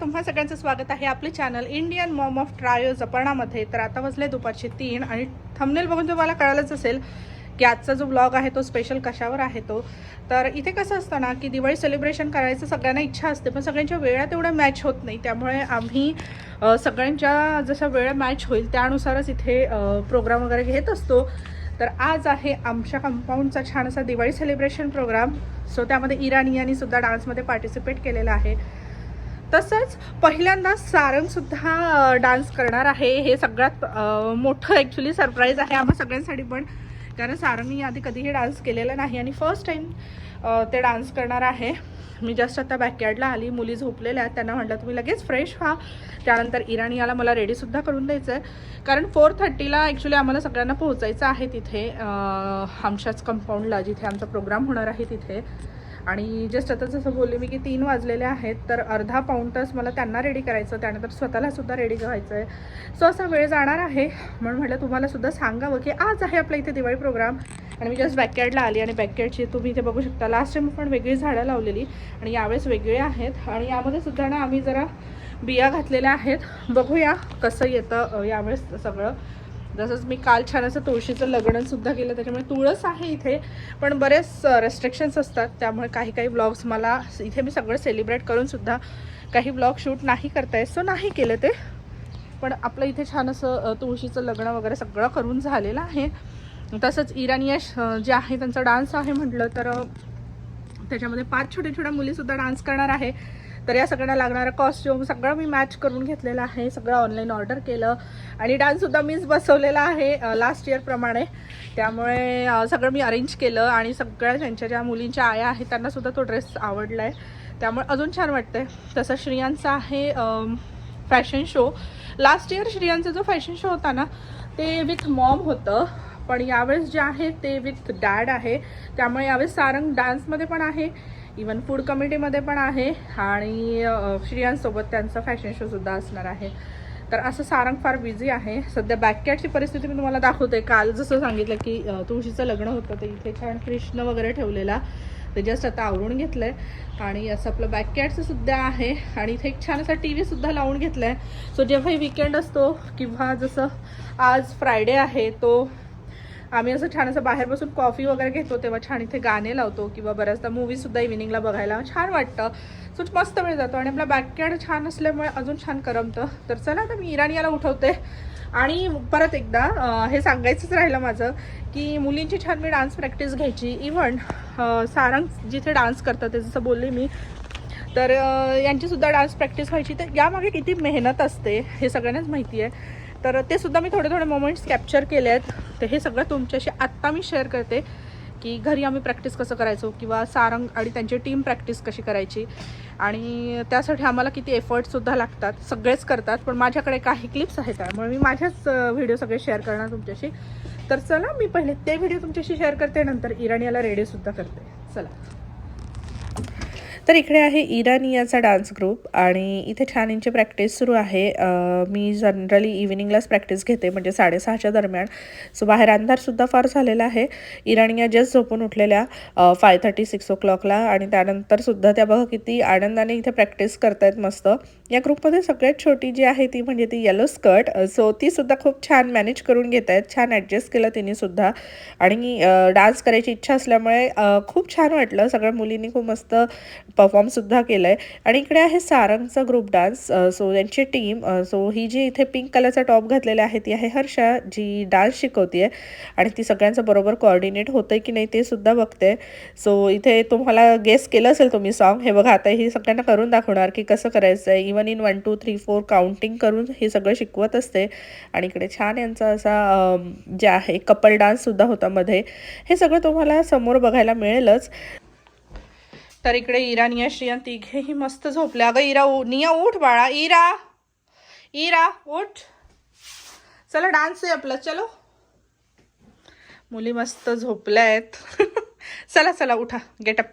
तुम्हा सगळ्यांचं स्वागत आहे आपले channel Indian mom of trio जपानामध्ये तर आता वाजले दुपारचे तीन आणि थमनेल बघून तुम्हाला कळालंच असेल की आजचा जो ब्लॉग आहे तो स्पेशल कशावर आहे तो. तर इथे कसं असतं ना की दिवाळी सेलिब्रेशन करायचं सगळ्यांना इच्छा असते पण सगळ्यांच्या वेळा तेवढ्या मॅच होत नाही. त्यामुळे आम्ही सगळ्यांच्या जशा वेळा मॅच होईल त्यानुसारच इथे प्रोग्राम वगैरे घेत असतो. तर आज आहे आमच्या कंपाऊंडचा छान असा दिवाळी सेलिब्रेशन प्रोग्राम सो त्यामध्ये इराणी यांनी सुद्धा डान्समध्ये पार्टिसिपेट केलेला आहे. तसंच पहिल्यांदा सारंगसुद्धा डान्स करणार आहे. हे सगळ्यात मोठं ॲक्च्युली सरप्राईज आहे आम्हा सगळ्यांसाठी पण. कारण सारंगनी आधी कधीही डान्स केलेला नाही आणि फर्स्ट टाईम ते डान्स करणार आहे. मी जस्ट आता बॅकयार्डला आली मुली झोपलेल्या आहेत. त्यांना म्हटलं तुम्ही लगेच फ्रेश व्हा. त्यानंतर इराणी याला मला रेडीसुद्धा करून द्यायचं आहे कारण फोर थर्टीला ॲक्च्युली आम्हाला सगळ्यांना पोहोचायचं आहे तिथे आमच्याच कंपाऊंडला जिथे आमचा प्रोग्राम होणार आहे तिथे. आणि जस्ट आता जसं बोलले मी की तीन वाजलेले आहेत तर अर्धा पाऊण तास मला त्यांना रेडी करायचं त्यानंतर स्वतःलासुद्धा रेडी व्हायचं आहे सो असा वेळ जाणार आहे. म्हणून म्हटलं तुम्हालासुद्धा सांगावं की आज आहे आपल्या इथे दिवाळी प्रोग्राम आणि मी जस्ट बॅकयार्डला आली आणि बॅकयार्डची तुम्ही इथे बघू शकता. लास्ट टाईम पण वेगळी झाडं लावलेली आणि यावेळेस वेगळे आहेत. आणि यामध्ये सुद्धा ना आम्ही जरा बिया घातलेल्या आहेत. बघूया कसं येतं यावेळेस सगळं. जसंच मी काल छान असं तुळशीचं लग्नसुद्धा केलं त्याच्यामुळे तुळस आहे इथे पण बरेच रेस्ट्रिक्शन्स असतात. त्यामुळे काही काही ब्लॉग्स मला इथे मी सगळं सेलिब्रेट करूनसुद्धा काही ब्लॉग शूट नाही करता येत सो नाही केलं ते. पण आपलं इथे छान असं तुळशीचं लग्न वगैरे सगळं करून झालेलं आहे. तसंच इराणीयश जे आहे त्यांचा डान्स आहे म्हटलं तर त्याच्यामध्ये पाच छोट्या छोट्या मुलीसुद्धा डान्स करणार आहे. तर या सगळ्यांना लागणारं कॉस्ट्युम सगळं मी मॅच करून घेतलेलं आहे. सगळं ऑनलाईन ऑर्डर केलं. आणि डान्ससुद्धा मीच बसवलेला आहे लास्ट इयरप्रमाणे त्यामुळे सगळं मी अरेंज केलं आणि सगळ्या ज्यांच्या ज्या मुलींच्या आया आहेत त्यांनासुद्धा तो ड्रेस आवडला आहे त्यामुळे अजून छान वाटतंय. तसं श्रियांचा आहे फॅशन शो लास्ट इयर श्रियांचा जो फॅशन शो होता ना ते विथ मॉम होतं. पण यावेळेस जे आहे ते विथ डॅड आहे. त्यामुळे यावेळेस सारंग डान्समध्ये पण आहे. इवन फूड कमिटीमध्ये पण आहे आणि श्रियांसोबत त्यांचा फॅशन शोसुद्धा असणार आहे. तर असं सारंग फार बिझी आहे. सध्या बॅककॅटची परिस्थिती मी तुम्हाला दाखवते. काल जसं सांगितलं की तुळशीचं लग्न होतं तर इथे छान कृष्ण वगैरे ठेवलेला. ते जस्ट आता आवरून घेतलं आहे आणि असं आपलं बॅककॅटचं सुद्धा आहे. आणि इथे एक छान असा टी व्हीसुद्धा लावून घेतला आहे सो जेव्हाही विकेंड असतो किंवा जसं आज फ्रायडे आहे तो आम्ही असं छान असं बाहेर बसून कॉफी वगैरे घेतो तेव्हा छान इथे गाणे लावतो किंवा बऱ्याचदा मूवीसुद्धा इव्हिनिंगला बघायला. छान वाटतं. सो मस्त वेळ जातो आणि आपला बॅकयार्ड छान असल्यामुळे अजून छान करमतं. तर चला आता मी इराणी याला उठवते. आणि परत एकदा हे सांगायचंच राहिलं माझं की मुलींची छान मी डान्स प्रॅक्टिस घ्यायची. इव्हन सारंग जिथे डान्स करतात ते जसं बोलले मी तर यांचीसुद्धा डान्स प्रॅक्टिस व्हायची. तर यामागे किती मेहनत असते हे सगळ्यांनाच माहिती आहे तर ते सुद्धा मी थोडे थोडे मोमेंट्स कॅप्चर केले आहेत. तर हे सगळं तुमच्याशी आत्ता मी शेअर करते की घरी आम्ही प्रॅक्टिस कसं करायचो किंवा सारंग आणि त्यांची टीम प्रॅक्टिस कशी करायची. आणि त्यासाठी आम्हाला किती एफर्टसुद्धा लागतात सगळेच करतात. पण माझ्याकडे काही क्लिप्स आहेत त्यामुळे मी माझ्याच व्हिडिओ सगळे शेअर करणार तुमच्याशी. तर चला मी पहिले ते व्हिडिओ तुमच्याशी शेअर करते नंतर इराणीला रेडिओसुद्धा करते. चला. तर इकडे आहे इरानियाचा डान्स ग्रुप आणि इथे छान यांची प्रॅक्टिस सुरू आहे. मी जनरली इव्हिनिंगलाच प्रॅक्टिस घेते म्हणजे साडेसहाच्या दरम्यान. सो बाहेर अंधारसुद्धा फार झालेला आहे. इराणिया जस्ट झोपून उठलेल्या फाय थर्टी सिक्स ओ क्लॉकला आणि त्यानंतर सुद्धा त्या बघा किती आनंदाने इथे प्रॅक्टिस करतायत मस्त. या ग्रुपमध्ये सगळ्यात छोटी जी आहे ती म्हणजे ती येलो स्कर्ट सो ती सुद्धा खूप छान मॅनेज करून घेत आहेत. छान ॲडजस्ट केलं तिने सुद्धा. आणि डान्स करायची इच्छा असल्यामुळे खूप छान वाटलं. सगळ्या मुलींनी खूप मस्त परफॉर्मसुद्धा केलं आहे आणि इकडे आहे सारंगचा ग्रुप डान्स सो त्यांची टीम सो ही जी इथे पिंक कलरचा टॉप घातलेला आहे ती आहे हर्षा जी डान्स शिकवते आहे आणि ती सगळ्यांचं बरोबर कोऑर्डिनेट होतं आहे की नाही ते सुद्धा बघते. सो इथे तुम्हाला गेस केलं असेल तुम्ही सॉन्ग हे बघा आता ही सगळ्यांना करून दाखवणार की कसं करायचं आहे even in one two three four counting करून हे सगळं शिकवत असते. आणि इकडे छान यांचा असा जे आहे कपल डान्ससुद्धा होता मध्ये. हे सगळं तुम्हाला समोर बघायला मिळेलच. तर इकडे इरा निया श्रिया तिघेही मस्त झोपल्या अगं इरा निया उठ बाळा. इरा इरा उठ. चला डान्स आहे आपला. चलो. मुली मस्त झोपल्या आहेत चला चला उठा. गेटअप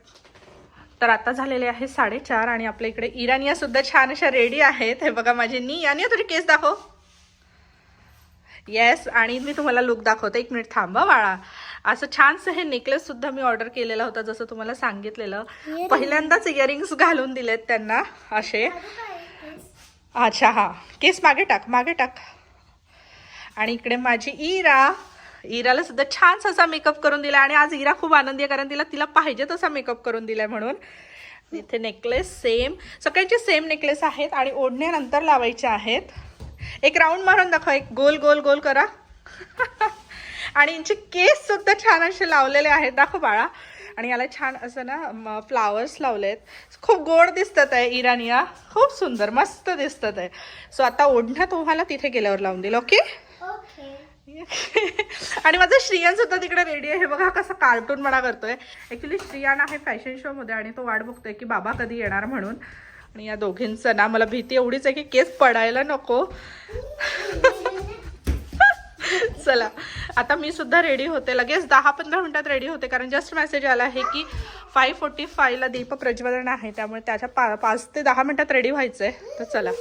तर आता झालेले आहे साडेचार आणि आपल्या इकडे इरानिया सुद्धा छान अशा रेडी आहेत. हे बघा माझे नी आणि तुझी केस दाखव. येस आणि मी तुम्हाला लुक दाखवते. एक मिनिट थांबा बाळा. असं छानसं हे नेकलेस सुद्धा मी ऑर्डर केलेला होता जसं तुम्हाला सांगितलेलं. पहिल्यांदाच इयरिंग्स घालून दिलेत त्यांना असे. अच्छा हा. केस मागे टाक मागे टाक. आणि इकडे माझी इरा. इराला सुद्धा छान असा मेकअप करून दिला आणि आज इरा खूप आनंदी आहे कारण तिला तिला पाहिजे तसा मेकअप करून दिलाय म्हणून. इथे नेकलेस सेम सगळ्यांचे सेम नेकलेस आहेत आणि ओढण्यानंतर लावायचे आहेत. एक राऊंड मारून दाखव एक गोल गोल गोल करा. आणि यांचे केस सुद्धा छान असे लावलेले आहेत. दाखव बाळा. आणि याला छान असं ना फ्लावर्स लावलेत. खूप गोड दिसतात आहे इरानिया खूप सुंदर मस्त दिसतात आहे. सो आता ओढण्यात तुम्हाला तिथे गेल्यावर लावून देईल ओके आणि माझा श्रियान सुद्धा तिकडे रेडी आहे. हे बघा कसं कार्टून म्हणा करतोय. ऍक्च्युली श्रियान आहे फॅशन शो मध्ये आणि तो वाट बघतोय की बाबा कधी येणार म्हणून. आणि या दोघींचं ना मला भीती एवढीच आहे की केस पडायला नको. चला आता मी सुद्धा रेडी होते. लगेच दहा पंधरा मिनिटात रेडी होते. कारण जस्ट मेसेज आला आहे की फाईव्ह फोर्टी फायला दीप प्रज्वलन आहे. त्यामुळे त्याच्या पा पाच ते दहा मिनिटात रेडी व्हायचं आहे तर चला.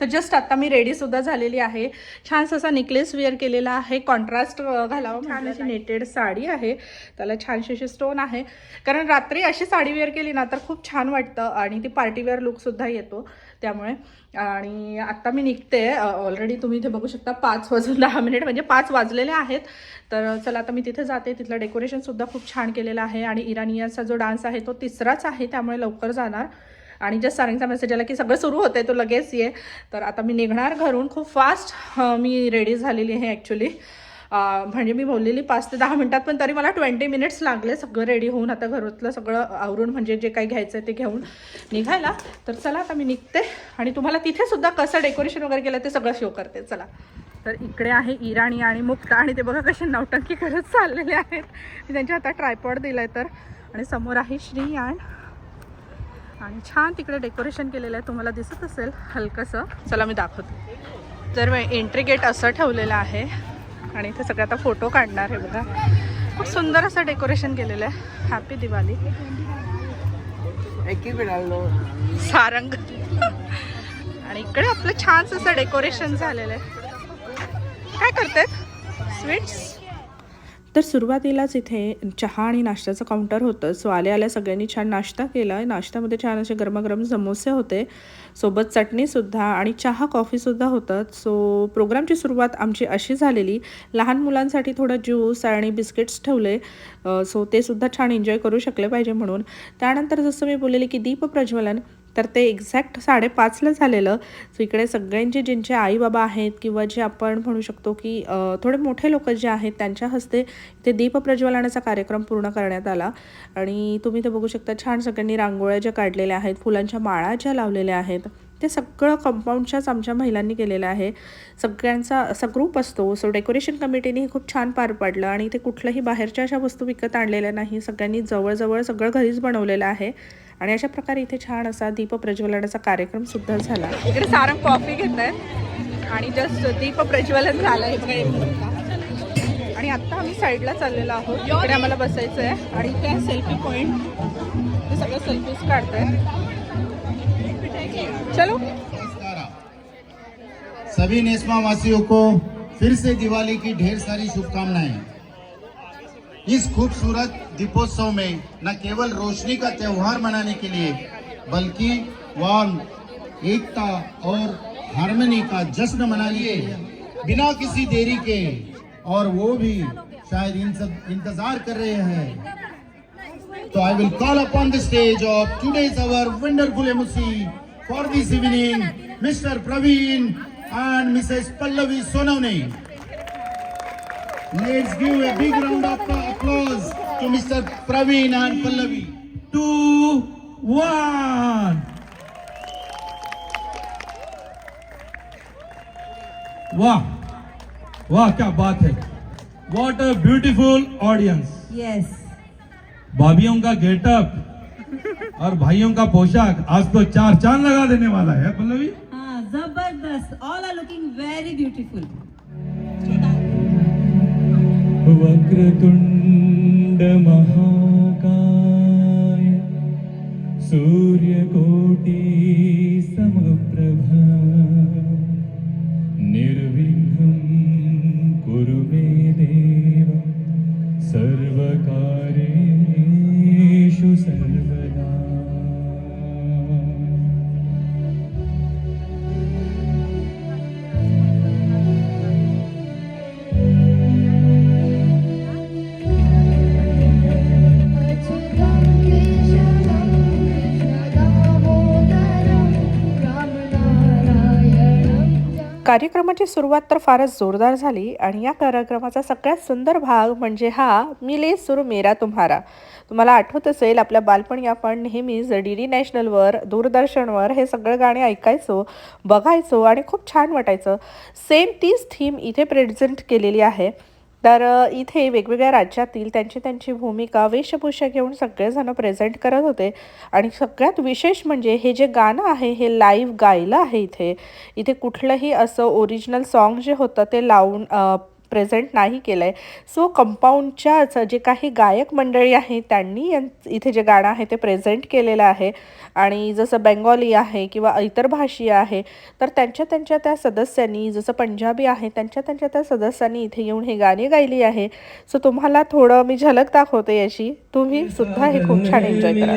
तर जस्ट आता मी रेडी सुद्धा झालेली आहे. छान असा नेकलेस वेअर केलेला आहे. कॉन्ट्रास्ट घालावं छान अशी नेटेड साडी आहे. त्याला छानशी अशी स्टोन आहे. कारण रात्री अशी साडी वेअर केली ना तर खूप छान वाटतं आणि ती पार्टी वेअर लुकसुद्धा येतो. त्यामुळे आणि आत्ता मी निघते. ऑलरेडी तुम्ही इथे बघू शकता पाच वाजून दहा मिनिट म्हणजे पाच वाजलेले आहेत. तर चला आता मी तिथे जाते. तिथलं डेकोरेशनसुद्धा खूप छान केलेलं आहे. आणि इराणियाचा जो डान्स आहे तो तिसराच आहे. त्यामुळे लवकर जाणार. आणि जस्ट सारंगचा मेसेज आला की सगळं सुरू होतं तो लगेच ये. तर आता मी निघणार घरून. खूप फास्ट मी रेडी झालेली आहे ॲक्च्युली म्हणजे मी बोललेली पाच ते दहा मिनटात पण तरी मला ट्वेंटी मिनिट्स लागले. सगळं रेडी होऊन आता घरातलं सगळं आवरून म्हणजे जे काही घ्यायचं आहे ते घेऊन निघायला. तर चला आता मी निघते. आणि तुम्हाला तिथेसुद्धा कसं डेकोरेशन वगैरे केलं ते सगळं शो करते. चला. तर इकडे आहे इराणी आणि मुक्ता. आणि ते बघा कसे नौटंकी करत चाललेले आहेत. मी त्यांच्या आता ट्रायपॉड दिलं आहे तर. आणि समोर आहे श्रीयान आणि छान तिकडे डेकोरेशन केलेलं आहे. तुम्हाला दिसत असेल हलकंसं. चला मी दाखवते. तर एंट्री गेट असं ठेवलेलं आहे. आणि इथे सगळे आता फोटो काढणार आहे बघा. खूप सुंदर असं डेकोरेशन केलेलं आहे. हॅपी दिवाळी सारंग. आणि इकडे आपलं छान असं डेकोरेशन झालेलं आहे. काय करतात स्वीट्स तर सुरुवातीलाच इथे चहा आणि नाश्त्याचं काउंटर होतं. सो आल्या आल्या सगळ्यांनी छान नाश्ता केला. नाश्त्यामध्ये छान असे गरमागरम समोसे होते. सोबत चटणीसुद्धा आणि चहा कॉफीसुद्धा होतं. सो प्रोग्रामची सुरुवात आमची अशी झालेली. लहान मुलांसाठी थोडं ज्यूस आणि बिस्किट्स ठेवले. सो ते सुद्धा छान एन्जॉय करू शकले पाहिजे म्हणून. त्यानंतर जसं मी बोललेले की दीप प्रज्वलन तर ते एक्झॅक्ट साडेपाचला झालेलं. सो इकडे सगळ्यांचे ज्यांचे आई बाबा आहेत किंवा जे आपण म्हणू शकतो की थोडे मोठे लोक जे आहेत त्यांच्या हस्ते ते दीप प्रज्वलनाचा कार्यक्रम पूर्ण करण्यात आला. आणि तुम्ही ते बघू शकता छान सगळ्यांनी रांगोळ्या ज्या काढलेल्या आहेत फुलांच्या माळा ज्या लावलेल्या आहेत. ते सगळं कंपाऊंडच्याच आमच्या महिलांनी केलेलं आहे. सगळ्यांचा असा ग्रुप असतो. सो डेकोरेशन कमिटीने खूप छान पार पाडलं आणि ते कुठलंही बाहेरच्या अशा वस्तू विकत आणलेल्या नाही. सगळ्यांनी जवळजवळ सगळं घरीच बनवलेलं आहे. आणि अशा प्रकारे इथे छान असा दीप प्रज्वलनाचा कार्यक्रम सुद्धा झाला. इकडे सारंग कॉफी घेत आहेत आणि जस्ट दीप प्रज्वलन झालं आणि आत्ता आम्ही साईडला चाललेलो आहोत. इकडे आम्हाला बसायचं आहे आणि इथे सेल्फी पॉईंट ते सगळं सेल्फीज आहे चलो। सभी नेस्मा वासियों को फिर से दिवाली की ढेर सारी शुभकामनाएँ। इस खूबसूरत दीपोत्सव में न केवल रोशनी का त्योहार मनाने के लिए, बल्कि वह एकता और हारमोनी का जश्न मना लिए। बिना किसी देरी के, और वो भी शायद इन- सब इंतज़ार कर रहे हैं। तो I will call upon the stage of today's our wonderful MC for this evening, Mr. Praveen and Mrs. Pallavi Sonavne. Let's give a big round of applause to Mr. Praveen and Pallavi. Two, one. वाह वाह क्या बात है what a beautiful audience Yes. भाभीियों का getup और भाइयों का पोशाक आज तो चार चाँद लगा देने वाला है पल्लवी। ज़बरदस्त all are looking very beautiful वक्र कुंड महा कार्यक्रमाची सुरुवात तर फारच जोरदार झाली आणि या कार्यक्रमाचा सगळ्यात सुंदर भाग म्हणजे हा मिले सुर मेरा तुम्हारा. तुम्हाला आठवत असेल आपल्या बालपणी आपण नेहमीच डी डी नॅशनलवर दूरदर्शनवर हे सगळं गाणे ऐकायचो बघायचो आणि खूप छान वाटायचं. सेम तीच थीम इथे प्रेझेंट केलेली आहे. तर इथे वेगवेगळ्या राज्यातील त्यांची त्यांची भूमिका वेशभूषा घेऊन सगळेजण प्रेझेंट करत होते. आणि सगळ्यात विशेष म्हणजे हे जे गाणं आहे हे लाईव्ह गायलं आहे इथे. इथे कुठलंही असं ओरिजिनल सॉन्ग जे होतं ते लावून प्रेझेंट नाही केलं आहे सो कंपाऊंडच्याच जे काही गायक मंडळी आहे त्यांनी यां इथे जे गाणं आहे ते प्रेझेंट केलेलं आहे. आणि जसं बेंगॉली आहे किंवा इतर भाषीय आहे तर त्यांच्या त्यांच्या त्या सदस्यांनी जसं पंजाबी आहे त्यांच्या त्यांच्या त्या सदस्यांनी इथे येऊन हे गाणी गायली आहे. सो तुम्हाला थोडं मी झलक दाखवते याची. तुम्ही सुद्धा हे खूप छान एन्जॉय करा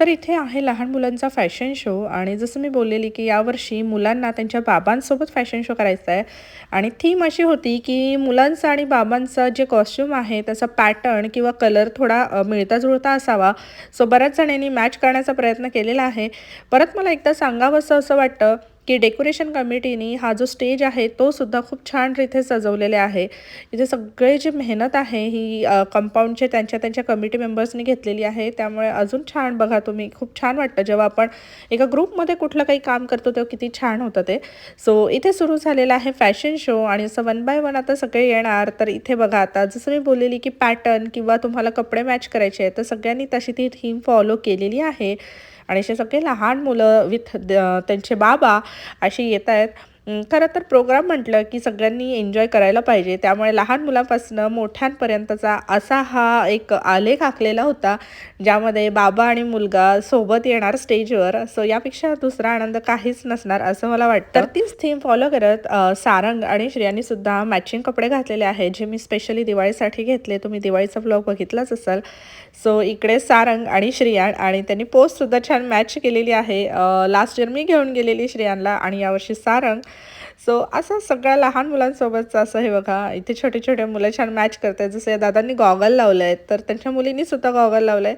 तर इथे आहे लहान मुलांचा फॅशन शो आणि जसं मी बोललेली की यावर्षी मुलांना त्यांच्या बाबांसोबत फॅशन शो करायचा आहे. आणि थीम अशी होती की मुलांचं आणि बाबांचं जे कॉस्ट्यूम आहे त्याचा पॅटर्न किंवा कलर थोडा मिळता जुळता असावा. सो बऱ्याच जणांनी मॅच करण्याचा प्रयत्न केलेला आहे. परत मला एकदा सांगावंसं असं वाटतं की डेकोरेशन कमिटीनी हा जो स्टेज आहे तो सुद्धा खूप छान रीते सजवलेला आहे. इथे सगळे जी मेहनत आहे ही कंपाऊंडचे त्यांच्या त्यांच्या कमिटी मेंबर्सनी घेतलेली आहे. त्यामुळे अजून छान बघा तुम्ही. खूप छान वाटतं जेव्हा आपण एका ग्रुपमध्ये कुठलं काही काम करतो तेव्हा किती छान होतं ते. सो इथे सुरू झालेला आहे फॅशन शो आणि असं वन बाय वन आता सगळे येणार. तर इथे बघा आता जसं मी बोललेली की पॅटर्न किंवा तुम्हाला कपडे मॅच करायचे आहे तर सगळ्यांनी तशी ती थीम फॉलो केलेली आहे. आणि असे सगळे लहान मुलं विथ त्यांचे बाबा अशी येत आहेत खरं तर प्रोग्राम म्हटलं की सगळ्यांनी एन्जॉय करायला पाहिजे. त्यामुळे लहान मुलांपासून मोठ्यांपर्यंतचा असा हा एक आलेख आखलेला होता ज्यामध्ये बाबा आणि मुलगा सोबत येणार स्टेजवर सो यापेक्षा दुसरा आनंद काहीच नसणार असं मला वाटतं. तर तीच थीम फॉलो करत सारंग आणि श्रेयांनी सुद्धा मॅचिंग कपडे घातलेले आहेत जे मी स्पेशली दिवाळीसाठी घेतले. तुम्ही दिवाळीचा ब्लॉग बघितलाच असाल. सो इकडे सारंग आणि श्रियान आणि त्यांनी पोस्टसुद्धा छान मॅच केलेली आहे. लास्ट इयर मी घेऊन गेलेली श्रियांला आणि यावर्षी सारंग. सो असं सगळ्या लहान मुलांसोबतचं असं हे बघा इथे छोटे छोटे मुलं छान मॅच करत आहेत जसे दादांनी गॉगल लावलं आहे तर त्यांच्या मुलींनी सुद्धा गॉगल लावलं आहे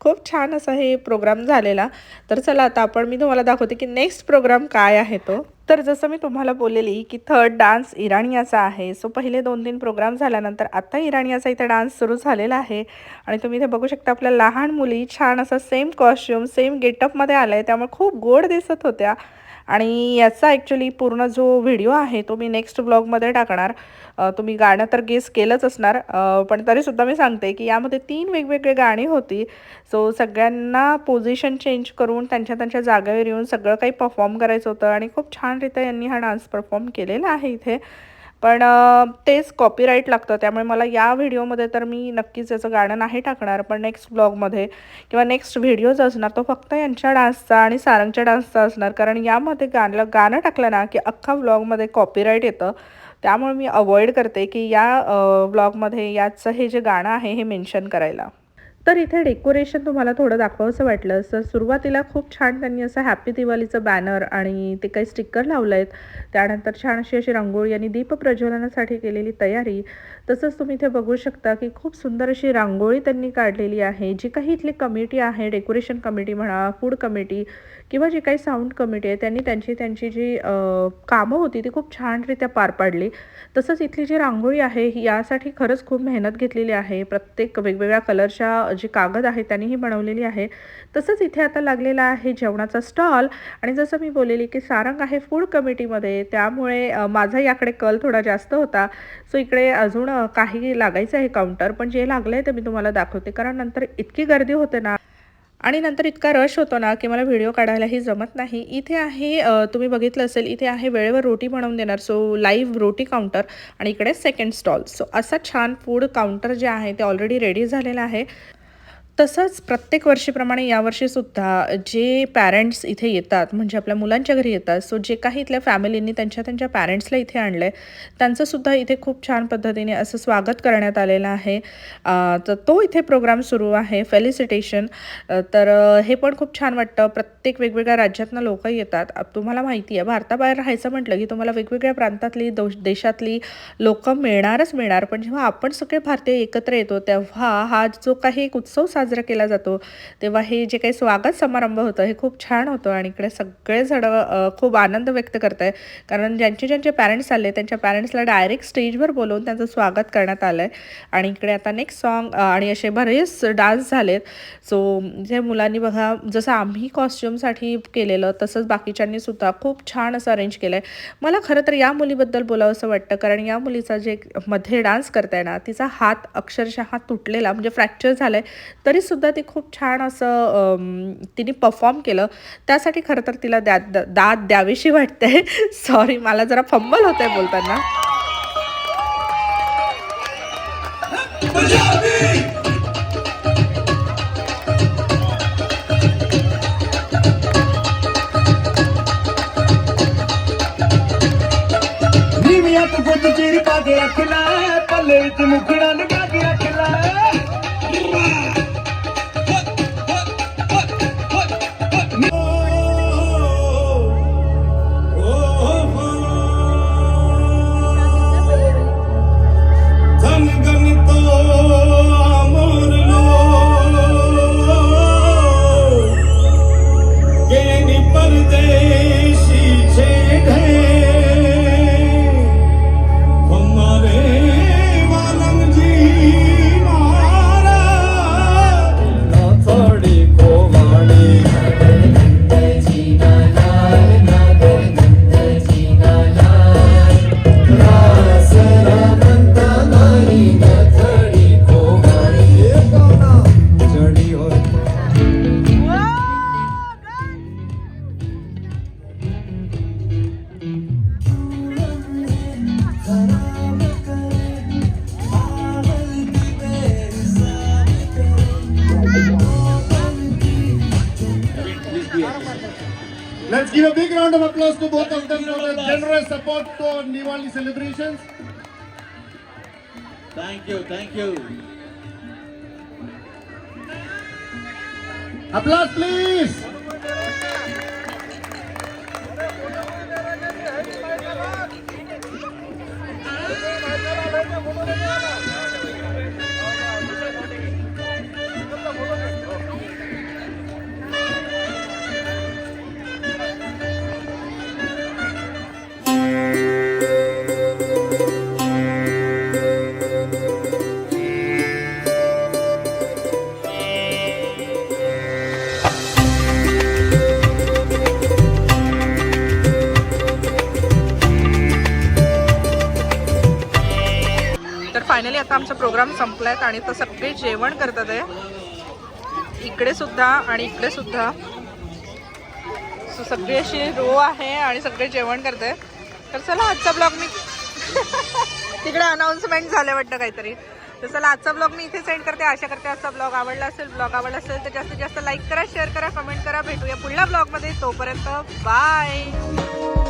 खूप छान असा हे प्रोग्राम झालेला. तर चला आता आपण मी तुम्हाला दाखवते की नेक्स्ट प्रोग्राम काय आहे तो. तर जसं मी तुम्हाला बोललेली की थर्ड डान्स इराणियाचा आहे. सो पहिले दोन तीन प्रोग्राम झाल्यानंतर आत्ता इराणियाचा इथे डान्स सुरू झालेला आहे. आणि तुम्ही इथे बघू शकता आपल्या लहान मुली छान असा सेम कॉस्ट्युम सेम गेटअपमध्ये आलं आहे त्यामुळे खूप गोड दिसत होत्या. आणि याचा ॲक्च्युली पूर्ण जो व्हिडिओ आहे तो मी नेक्स्ट ब्लॉगमध्ये टाकणार. तुम्ही गाणं तर गेस केलंच असणार पण तरीसुद्धा मी सांगते की यामध्ये तीन वेगवेगळे गाणी होती. सो सगळ्यांना पोझिशन चेंज करून त्यांच्या त्यांच्या जागेवर येऊन सगळं काही परफॉर्म करायचं होतं आणि खूप छानरित्या यांनी हा डान्स परफॉर्म केलेला आहे इथे. पण तेच कॉपीराईट लागतं. त्यामुळे मला या व्हिडिओमध्ये तर मी नक्कीच याचं गाणं नाही टाकणार पण नेक्स्ट ब्लॉगमध्ये किंवा नेक्स्ट व्हिडिओ जो असणार तो फक्त यांच्या डान्सचा आणि सारंगच्या डान्सचा असणार. कारण यामध्ये गाणं गाणं टाकलं ना की अख्खा व्लॉगमध्ये कॉपीराईट येतं. त्यामुळे मी अवॉइड करते की या व्लॉगमध्ये याचं हे जे गाणं आहे हे मेन्शन करायला. तर इथे डेकोरेशन तुम्हाला थोडं दाखवावंसं वाटलं. तर सुरुवातीला खूप छान त्यांनी असं हॅपी दिवाळीचं बॅनर आणि ते काही स्टिकर लावलं आहेत त्यानंतर छान अशी अशी रांगोळी आणि दीप प्रज्वलनासाठी केलेली तयारी. तसंच तुम्ही इथे बघू शकता की खूप सुंदर अशी रांगोळी त्यांनी काढलेली आहे. जी काही इथली कमिटी आहे डेकोरेशन कमिटी म्हणा फूड कमिटी किंवा जी काही साऊंड कमिटी आहे त्यांनी त्यांची त्यांची जी कामं होती ती खूप छानरित्या पार पाडली. तसंच इथली जी रांगोळी आहे ही यासाठी खरंच खूप मेहनत घेतलेली आहे. प्रत्येक वेगवेगळ्या कलरच्या जी कागद आहे त्यांनी ही बनवलेली आहे. तसंच इथे आता लागलेला आहे जेवणाचा स्टॉल आणि जसं मी बोललेली की सारंग आहे फूड कमिटीमध्ये त्यामुळे माझा याकडे कल थोडा जास्त होता. सो इकडे अजून काही लागायचं आहे काउंटर पण जे लागलं आहे ते मी तुम्हाला दाखवते. कारण नंतर इतकी गर्दी होते ना आणि नंतर इतका रश होतो ना की मला व्हिडिओ काढायलाही जमत नाही. इथे आहे तुम्ही बघितलं असेल इथे आहे वेळेवर रोटी बनवून देणार. सो लाईव्ह रोटी काउंटर आणि इकडे सेकंड स्टॉल सो असा छान फूड काउंटर जे आहे ते ऑलरेडी रेडी झालेलं आहे. तसंच प्रत्येक वर्षीप्रमाणे यावर्षीसुद्धा जे पॅरेंट्स इथे येतात म्हणजे आपल्या मुलांच्या घरी येतात सो जे काही इथल्या फॅमिलींनी त्यांच्या त्यांच्या पॅरेंट्सला इथे आणलं आहे त्यांचंसुद्धा इथे खूप छान पद्धतीने असं स्वागत करण्यात आलेलं आहे. तर तो इथे प्रोग्राम सुरू आहे फेलिसिटेशन तर हे पण खूप छान वाटतं. प्रत्येक वेगवेगळ्या राज्यातनं लोक येतात. तुम्हाला माहिती आहे भारताबाहेर राहायचं म्हटलं की तुम्हाला वेगवेगळ्या प्रांतातली दो देशातली लोक मिळणारच मिळणार. पण जेव्हा आपण सगळे भारतीय एकत्र येतो तेव्हा हा जो काही एक उत्सव साजरा साजरा केला जातो. तेव्हा हे जे काही स्वागत समारंभ होतं हे खूप छान होतं आणि इकडे सगळेजण खूप आनंद व्यक्त करत आहे कारण ज्यांचे ज्यांचे पॅरेंट्स आले त्यांच्या पॅरेंट्सला डायरेक्ट स्टेजवर बोलवून त्यांचं स्वागत करण्यात आलं आहे आणि इकडे आता नेक्स्ट सॉन्ग आणि असे बरेच डान्स झालेत. सो जे मुलांनी बघा जसं आम्ही कॉस्ट्युमसाठी केलेलं तसंच बाकीच्यांनी सुद्धा खूप छान असं अरेंज केलं आहे मला खरं तर या मुलीबद्दल बोलावं असं वाटतं कारण या मुलीचा जे मध्ये डान्स करताय ना तिचा हात अक्षरशः तुटलेला म्हणजे फ्रॅक्चर झाला आहे तरीसुद्धा ती खूप छान असं अम, तिने परफॉर्म केलं त्यासाठी खरं तर तिला द्या द- दाद द्यावीशी वाटते सॉरी मला जरा फंबल होत आहे बोलताना ਨੀਵੀਆਂ ਤੂੰ ਗੁੱਤ ਚੀਰ ਪਾ ਕੇ ਰੱਖ ਲੈ ਪੱਲੇ ਵਿੱਚ ਮੁਖੜਾ big round of applause to both of them for their generous support to our Diwali celebrations. Thank you, thank you. Applause, please. आमचा प्रोग्राम संपलाय आणि तर सगळे जेवण करतात आहे. इकडे सुद्धा आणि इकडे सुद्धा. सो सगळी अशी रो आहे आणि सगळे जेवण करते तर चला आजचा ब्लॉग मी तिकडे अनाऊन्समेंट झालं वाटतं काहीतरी. तर चला आजचा ब्लॉग मी इथे सेंड करते. आशा करते आजचा ब्लॉग आवडला असेल ब्लॉग आवडला असेल तर जास्तीत जास्त लाईक करा शेअर करा कमेंट करा. भेटूया पुढल्या ब्लॉगमध्ये तोपर्यंत बाय